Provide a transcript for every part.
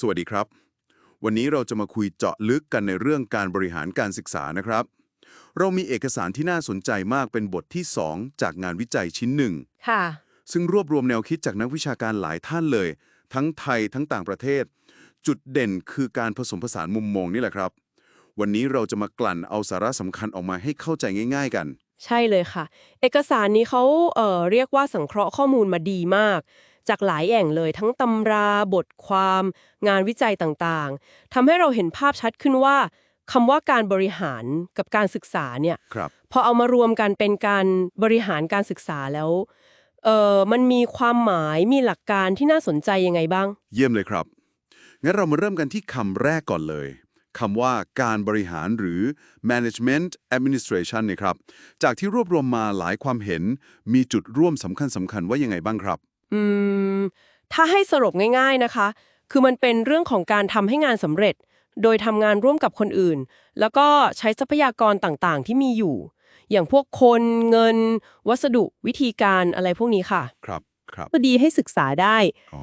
สวัสดีครับ วันนี้เราจะมาคุยเจาะลึกกันในเรื่องการบริหารการศึกษานะครับ เรามีเอกสารที่น่าสนใจมากเป็นบทที่ 2 จากงานวิจัยชิ้นหนึ่งค่ะ ซึ่งรวบรวมแนวคิดจากนักวิชาการหลายท่านเลย ทั้งไทยทั้งต่างประเทศ จุดเด่นคือการผสมผสานมุมมองนี่แหละครับ วันนี้เราจะมากลั่นเอาสาระสำคัญออกมาให้เข้าใจง่าย ๆ กันใช่เลยค่ะ เอกสารนี้เขาเอ่อเรียกว่าสังเคราะห์ข้อมูลมาดีมาก จากหลายแห่งเลยทั้งตำราบทความ งานวิจัยต่างๆทำให้เราเห็นภาพชัดขึ้นว่าคำว่าการบริหารกับการศึกษาเนี่ยครับพอเอามารวมกันเป็นการบริหารการศึกษาแล้วเออมันมีความหมายมีหลักการที่น่าสนใจยังไงบ้าง เยี่ยมเลยครับงั้นเรามาเริ่มกันที่คำแรกก่อนเลยคำว่าการบริหารหรือ management administration เนยครับ จากที่รวบรวมมาหลายความเห็น มีจุดร่วมสำคัญสำคัญว่ายังไงบ้างครับ อืม ถ้าให้สรุปง่าย ๆนะคะ คือมันเป็นเรื่องของการทำให้งานสำเร็จ โดยทำงานร่วมกับคนอื่น แล้วก็ใช้ทรัพยากรต่างๆ ที่มีอยู่ อย่างพวกคนเงิน วัสดุวิธีการอะไรพวกนี้ค่ะ ครับครับก็ดีให้ศึกษาได้ อ๋อ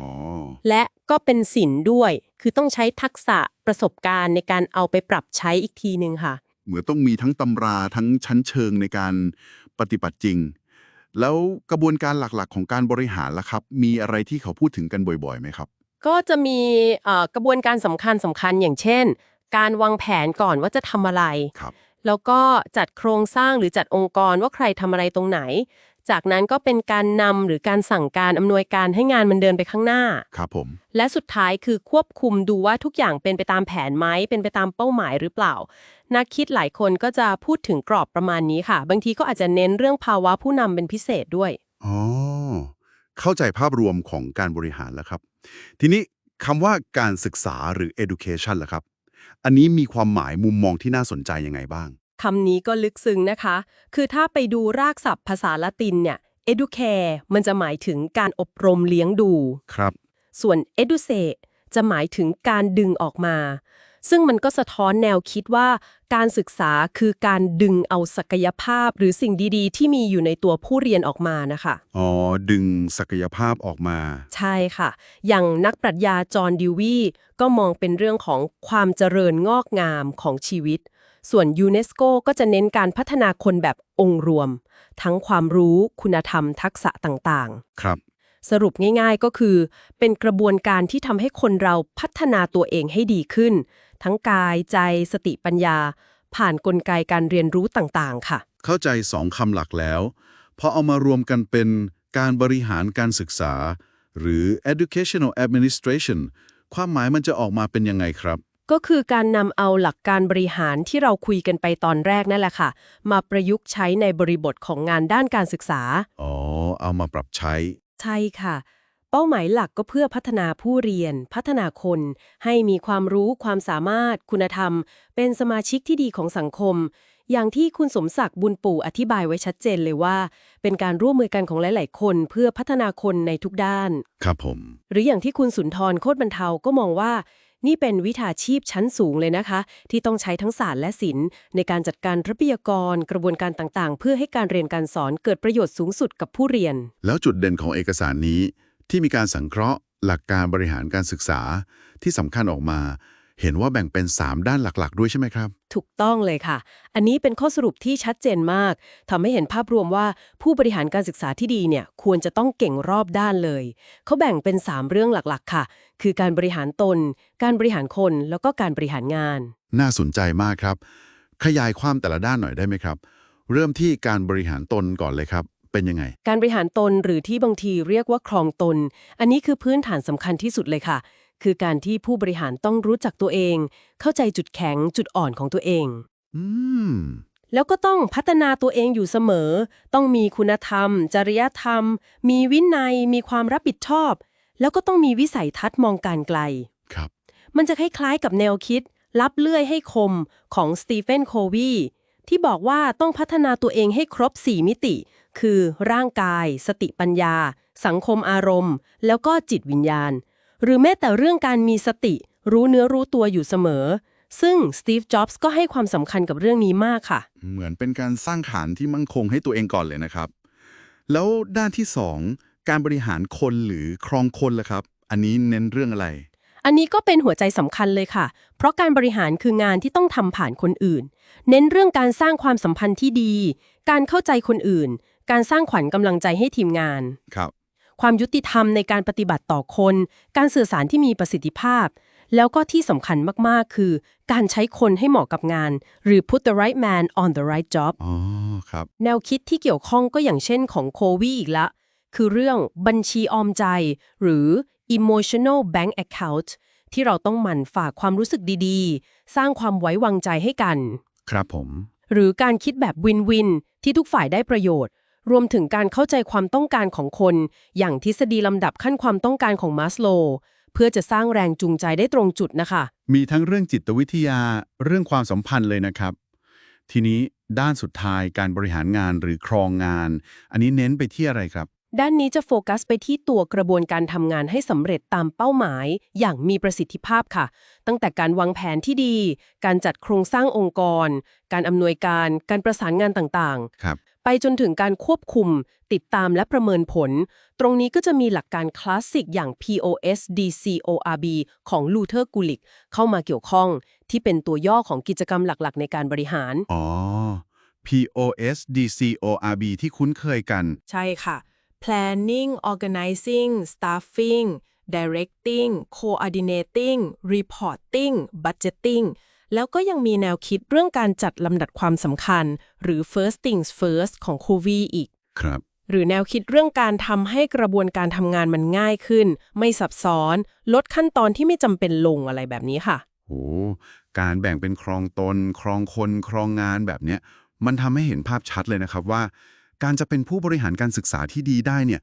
และก็เป็นศิลป์ด้วย คือต้องใช้ทักษะประสบการณ์ในการเอาไปปรับใช้อีกทีหนึ่งค่ะ เหมือนต้องมีทั้งตำราทั้งชั้นเชิงในการปฏิบัติจริง แล้วกระบวนการหลักๆ ของการบริหารล่ะครับ มีอะไรที่เขาพูดถึงกันบ่อยๆไหมครับ ก็จะมีเอ่อกระบวนการสำคัญสำคัญอย่างเช่น การวางแผนก่อนว่าจะทำอะไรครับแล้วก็จัดโครงสร้างหรือจัดองค์กรว่าใครทำอะไรตรงไหน จากนั้นก็เป็นการนำหรือการสั่งการอำนวยการให้งานมันเดินไปข้างหน้า ครับผม และสุดท้ายคือควบคุมดูว่าทุกอย่างเป็นไปตามแผนไหมเป็นไปตามเป้าหมายหรือเปล่า นักคิดหลายคนก็จะพูดถึงกรอบประมาณนี้ค่ะ บางทีก็อาจจะเน้นเรื่องภาวะผู้นำเป็นพิเศษด้วยอ๋อเข้าใจภาพรวมของการบริหารแล้วครับ ทีนี้คำว่าการศึกษาหรือ education ล่ะครับ อันนี้มีความหมายมุมมองที่น่าสนใจยังไงบ้าง คำนี้ก็ลึกซึ้งนะคะ คือถ้าไปดูรากศัพท์ภาษาละตินเนี่ย educare มันจะหมายถึงการอบรมเลี้ยงดู ครับ ส่วน educate จะหมายถึงการดึงออกมา ซึ่งมันก็สะท้อนแนวคิดว่า การศึกษาคือการดึงเอาศักยภาพหรือสิ่งดีๆ ที่มีอยู่ในตัวผู้เรียนออกมานะคะ อ๋อ ดึงศักยภาพออกมา ใช่ค่ะ อย่างนักปรัชญาจอห์นดิวีก็มองเป็นเรื่องของความเจริญงอกงามของชีวิต ส่วนยูเนสโกก็จะเน้นการพัฒนาคนแบบองค์รวม ทั้งความรู้คุณธรรมทักษะต่างๆ ครับ สรุปง่ายๆก็คือ เป็นกระบวนการที่ทำให้คนเราพัฒนาตัวเองให้ดีขึ้น ทั้งกายใจสติปัญญา ผ่านนกลไกการเรียนรู้ต่างๆ ค่ะ เข้าใจสองคำหลักแล้วพอเอามารวมกันเป็นการบริหารการศึกษา หรือ educational administration ความหมายมันจะออกมาเป็นยังไงครับ ก็คือการนำเอาหลักการบริหารที่เราคุยกันไปตอนแรกนั่นแหละค่ะ มาประยุกต์ใช้ในบริบทของงานด้านการศึกษา อ๋อ เอามาปรับใช้ ใช่ค่ะ เป้าหมายหลักก็เพื่อพัฒนาผู้เรียน พัฒนาคน ให้มีความรู้ความสามารถ คุณธรรม เป็นสมาชิกที่ดีของสังคม อย่างที่คุณสมศักดิ์บุญปู่อธิบายไว้ชัดเจนเลยว่า เป็นการร่วมมือกันของหลาย ๆ คน เพื่อพัฒนาคนในทุกด้าน ครับผม หรืออย่างที่คุณสุนทรโคตรบรรเทาก็มองว่า นี่เป็นวิชาชีพชั้นสูงเลยนะคะ ที่ต้องใช้ทั้งศาสตร์และศิลป์ในการจัดการทรัพยากรกระบวนการต่างๆ เพื่อให้การเรียนการสอนเกิดประโยชน์สูงสุดกับผู้เรียน แล้วจุดเด่นของเอกสารนี้ ที่มีการสังเคราะห์ หลักการบริหารการศึกษาที่สำคัญออกมา เห็นว่าแบ่งเป็น 3 ด้านหลักๆ ด้วยใช่ไหมครับ ถูกต้องเลยค่ะ อันนี้เป็นข้อสรุปที่ชัดเจนมากทำให้เห็นภาพรวมว่าผู้บริหารการศึกษาที่ดีเนี่ยควรจะต้องเก่งรอบด้านเลย เขาแบ่งเป็น 3 เรื่องหลักๆ ค่ะ คือการบริหารตน การบริหารคน แล้วก็การบริหารงาน น่าสนใจมากครับ ขยายความแต่ละด้านหน่อยได้ไหมครับ เริ่มที่การบริหารตนก่อนเลยครับเป็นยังไง การบริหารตนหรือที่บางทีเรียกว่าครองตน อันนี้คือพื้นฐานสำคัญที่สุดเลยค่ะ คือการที่ผู้บริหารต้องรู้จักตัวเอง เข้าใจจุดแข็งจุดอ่อนของตัวเอง อืม แล้วก็ต้องพัฒนาตัวเองอยู่เสมอ ต้องมีคุณธรรม จริยธรรม มีวินัย มีความรับผิดชอบ แล้วก็ต้องมีวิสัยทัศน์มองการไกล ครับ มันจะคล้ายๆกับแนวคิด รับเลื่อยให้คมของสตีเฟนโควีที่บอกว่าต้องพัฒนาตัวเองให้ครบ 4 มิติ คือร่างกาย สติปัญญา สังคมอารมณ์ แล้วก็จิตวิญญาณ หรือแม้แต่เรื่องการมีสติ รู้เนื้อรู้ตัวอยู่เสมอ ซึ่งสตีฟ จ็อบส์ก็ให้ความสำคัญกับเรื่องนี้มากค่ะ เหมือนเป็นการสร้างฐานที่มั่นคงให้ตัวเองก่อนเลยนะครับ แล้วด้านที่ 2 การบริหารคนหรือครองคนล่ะครับ อันนี้เน้นเรื่องอะไร อันนี้ก็เป็นหัวใจสำคัญเลยค่ะ เพราะการบริหารคืองานที่ต้องทำผ่านคนอื่น เน้นเรื่องการสร้างความสัมพันธ์ที่ดี การเข้าใจคนอื่น การสร้างขวัญกำลังใจให้ทีมงาน ครับ ความยุติธรรมในการปฏิบัติต่อคน การสื่อสารที่มีประสิทธิภาพ แล้วก็ที่สำคัญมากๆ คือ การใช้คนให้เหมาะกับงาน หรือ put the right man on the right job อ๋อครับ แนวคิดที่เกี่ยวข้องก็อย่างเช่นของโควีอีกละ คือเรื่องบัญชีออมใจ หรือ emotional bank account ที่เราต้องหมั่นฝากความรู้สึกดีๆ สร้างความไว้วางใจให้กัน ครับผม หรือการคิดแบบวินวินที่ทุกฝ่ายได้ประโยชน์ รวมถึงการเข้าใจความต้องการของคน อย่างทฤษฎีลำดับขั้นความต้องการของมาสโล เพื่อจะสร้างแรงจูงใจได้ตรงจุดนะคะ มีทั้งเรื่องจิตวิทยาเรื่องความสัมพันธ์เลยนะครับ ทีนี้ด้านสุดท้ายการบริหารงานหรือครองงาน อันนี้เน้นไปที่อะไรครับ ด้านนี้จะโฟกัสไปที่ตัวกระบวนการทำงานให้สำเร็จตามเป้าหมาย อย่างมีประสิทธิภาพค่ะ ตั้งแต่การวางแผนที่ดี การจัดโครงสร้างองค์กร การอำนวยการ การประสานงานต่างครับๆไปจนถึงการควบคุม ติดตามและประเมินผล ตรงนี้ก็จะมีหลักการคลาสสิกอย่าง POS DCORB ของลูเทอร์กูลิกเข้ามาเกี่ยวข้อง ที่เป็นตัวย่อของกิจกรรมหลักๆ ในการบริหาร อ๋อ POS DCORB ที่คุ้นเคยกัน ใช่ค่ะ planning organizing staffing directing coordinating reporting budgeting แล้วก็ยังมีแนวคิดเรื่องการจัดลำดับความสำคัญ หรือ first things first ของคูวีอีก ครับ หรือแนวคิดเรื่องการทำให้กระบวนการทำงานมันง่ายขึ้น ไม่ซับซ้อน ลดขั้นตอนที่ไม่จำเป็นลงอะไรแบบนี้ค่ะโหการแบ่งเป็นครองตน ครองคน ครองงานแบบเนี้ย มันทำให้เห็นภาพชัดเลยนะครับว่า การจะเป็นผู้บริหารการศึกษาที่ดีได้เนี่ย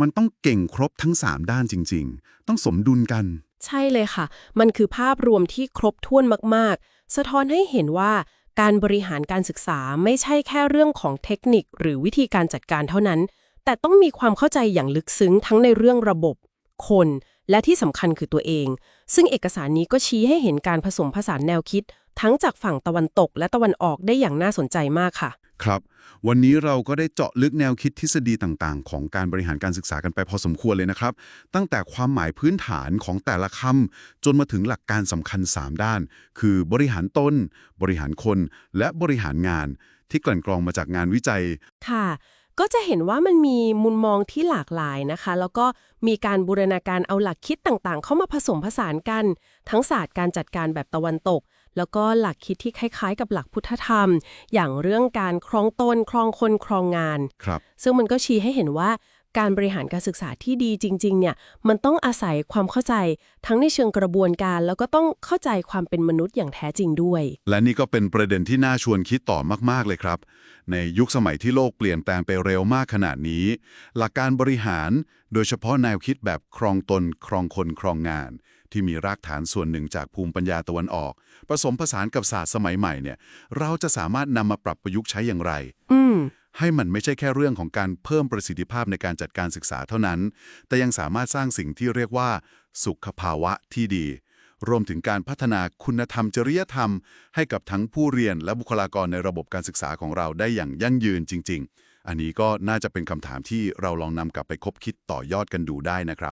มันต้องเก่งครบทั้ง 3 ด้านจริง ๆ ต้องสมดุลกัน ใช่เลยค่ะ มันคือภาพรวมที่ครบถ้วนมาก ๆ สะท้อนให้เห็นว่าการบริหารการศึกษาไม่ใช่แค่เรื่องของเทคนิค หรือวิธีการจัดการเท่านั้น แต่ต้องมีความเข้าใจอย่างลึกซึ้งทั้งในเรื่องระบบ คน และที่สำคัญคือตัวเอง ซึ่งเอกสารนี้ก็ชี้ให้เห็นการผสมผสานแนวคิด ทั้งจากฝั่งตะวันตกและตะวันออกได้อย่างน่าสนใจมากค่ะ ครับ วันนี้เราก็ได้เจาะลึกแนวคิดทฤษฎีต่างๆ ของการบริหารการศึกษากันไปพอสมควรเลยนะครับ ตั้งแต่ความหมายพื้นฐานของแต่ละคำจนมาถึงหลักการสำคัญ 3 ด้าน คือบริหารตน บริหารคน และบริหารงาน ที่กลั่นกรองมาจากงานวิจัย ค่ะ ก็จะเห็นว่ามันมีมุมมองที่หลากหลายนะคะ แล้วก็มีการบูรณาการเอาหลักคิดต่างๆ เข้ามาผสมผสานกัน ทั้งศาสตร์การจัดการแบบตะวันตก แล้วก็หลักคิดที่คล้ายๆ กับหลักพุทธธรรม อย่างเรื่องการครองตนครองคนครองงาน ครับ ซึ่งมันก็ชี้ให้เห็นว่าการบริหารการศึกษาที่ดีจริงๆเนี่ยมันต้องอาศัยความเข้าใจทั้งในเชิงกระบวนการ แล้วก็ต้องเข้าใจความเป็นมนุษย์อย่างแท้จริงด้วย และนี่ก็เป็นประเด็นที่น่าชวนคิดต่อมากๆเลยครับ ในยุคสมัยที่โลกเปลี่ยนแปลงไปเร็วมากขนาดนี้ หลักการบริหาร โดยเฉพาะแนวคิดแบบครองตน ครองคนครองงาน ที่มีรากฐานส่วนหนึ่งจากภูมิปัญญาตะวันออก ผสมผสานกับศาสตร์สมัยใหม่เนี่ย เราจะสามารถนำมาปรับประยุกต์ใช้อย่างไรอืมให้มันไม่ใช่แค่เรื่องของการเพิ่มประสิทธิภาพในการจัดการศึกษาเท่านั้น แต่ยังสามารถสร้างสิ่งที่เรียกว่า สุขภาวะที่ดี รวมถึงการพัฒนาคุณธรรมจริยธรรม ให้กับทั้งผู้เรียนและบุคลากรในระบบการศึกษาของเราได้อย่างยั่งยืนจริง ๆ อันนี้ก็น่าจะเป็นคำถามที่เราลองนำกลับไปคบคิดต่อยอดกันดูได้นะครับ